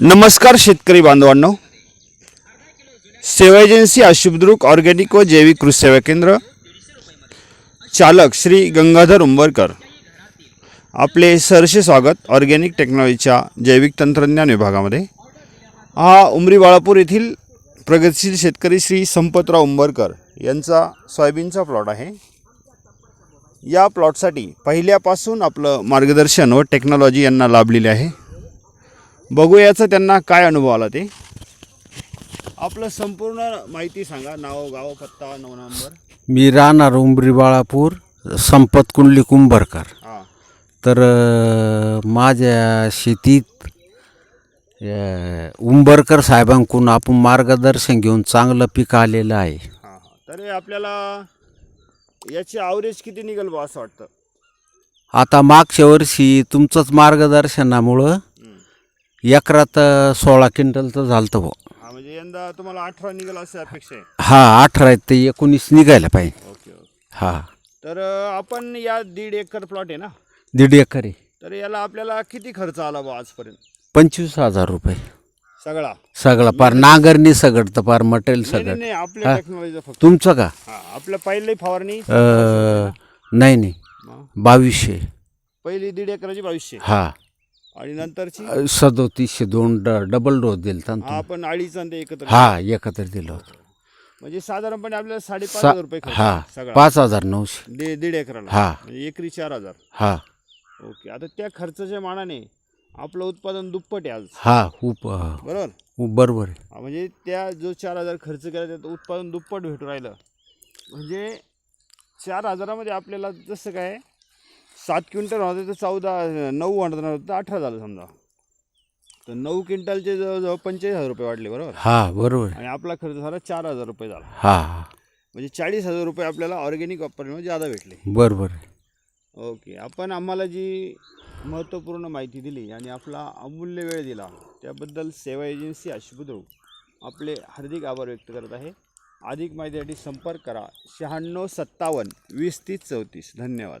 नमस्कार शेतकरी बांधवांनो. सेवा एजन्सी अशुभद्रुक ऑर्गॅनिक व जैविक कृषी सेवा केंद्र. चालक श्री गंगाधर उंबरकर. आपले सरसे स्वागत ऑर्गॅनिक टेक्नॉलॉजीच्या जैविक तंत्रज्ञान विभागामध्ये. हा उमरी बाळापूर येथील प्रगतशील शेतकरी श्री संपतराव उंबरकर यांचा सोयाबीनचा प्लॉट आहे. या प्लॉटसाठी पहिल्यापासून आपलं मार्गदर्शन व टेक्नॉलॉजी यांना लाभलेली आहे. बघू याचं त्यांना काय अनुभव आला ते. आपलं संपूर्ण माहिती सांगा. नाव गाव पत्ता नऊ नंबर. मी राहणार उंबरी बाळापूर संपत कुंडली कुंभरकर. हां. तर अ, माझ्या शेतीत अ, उंबरकर साहेबांकडून आपण मार्गदर्शन घेऊन चांगलं पीक आलेलं आहे. हां हां. तर आपल्याला याची ॲव्हरेज किती निघेल बा असं वाटतं? आता मागच्या वर्षी तुमचंच मार्गदर्शनामुळं एकरात सोळा क्विंटलचं झालं भाऊ. हां म्हणजे यंदा तुम्हाला अठरा निघेल असं अपेक्षा आहे. हा अठरा ते एकोणीस निघायला पाहिजे. Okay okay. हा. तर अं, आपण या दीड एकर प्लॉट आहे ना? दीड एकर आहे. तर याला आपल्याला किती खर्च आला बा आजपर्यंत? पंचवीस हजार रुपये. सगळा? सगळं पार नांगरणी सगळं तर पार मटेरियल नाही, नाही सगळं. नाही आपल्या टेक्नॉलॉजीचा फक्त. तुमचं का? हां आपल्या पहिली फवारणी अ, नाही नाही. बावीसशे. पहिली दीड एकराची बावीसशे. हा. आणि नंतरची? सदोतीसशे दोन ड- डबल डोस दिलता ना तुम्ही. आपण अडीच आणि ते एकत्र हा एकत्र दिलं होतं. म्हणजे साधारणपणे आपल्याला साडेपाच सा- हजार रुपये खर्च हा आहे सगळा. पाच हजार नऊशे. दीड दीड एकराला. हा. म्हणजे एकरी चार हजार. हा. ओके आता त्या खर्चाच्या मानाने आपलं उत्पादन दुप्पट आहे आज. हा उप बरोबर? उप- बरोबर आहे. हा, म्हणजे त्या जो चार हजार खर्च केला त्यात उत्पादन दुप्पट भेटून राहिलं. म्हणजे चार हजारामध्ये आपल्याला जसं काय सात क्विंटल होतं तर चौदा नऊ होणार तर अठरा झालं समजा. तर नऊ क्विंटलचे जवळजवळ पंचेचाळीस हजार रुपये वाढले बरोबर? हा बरोबर. आणि आपला खर्च झाला चार हजार रुपये झाला. हा. हा म्हणजे चाळीस हजार रुपये आपल्याला ऑर्गॅनिक वापरण्यामध्ये जादा भेटले. बरोबर. ओके आपण आम्हाला जी महत्त्वपूर्ण माहिती दिली आणि आपला अमूल्य वेळ दिला त्याबद्दल सेवा एजन्सी आशुपुद्रुक आपले हार्दिक आभार व्यक्त करत आहे. अधिक माहितीसाठी संपर्क करा शहाण्णव सत्तावन्न वीस तीस चौतीस. धन्यवाद.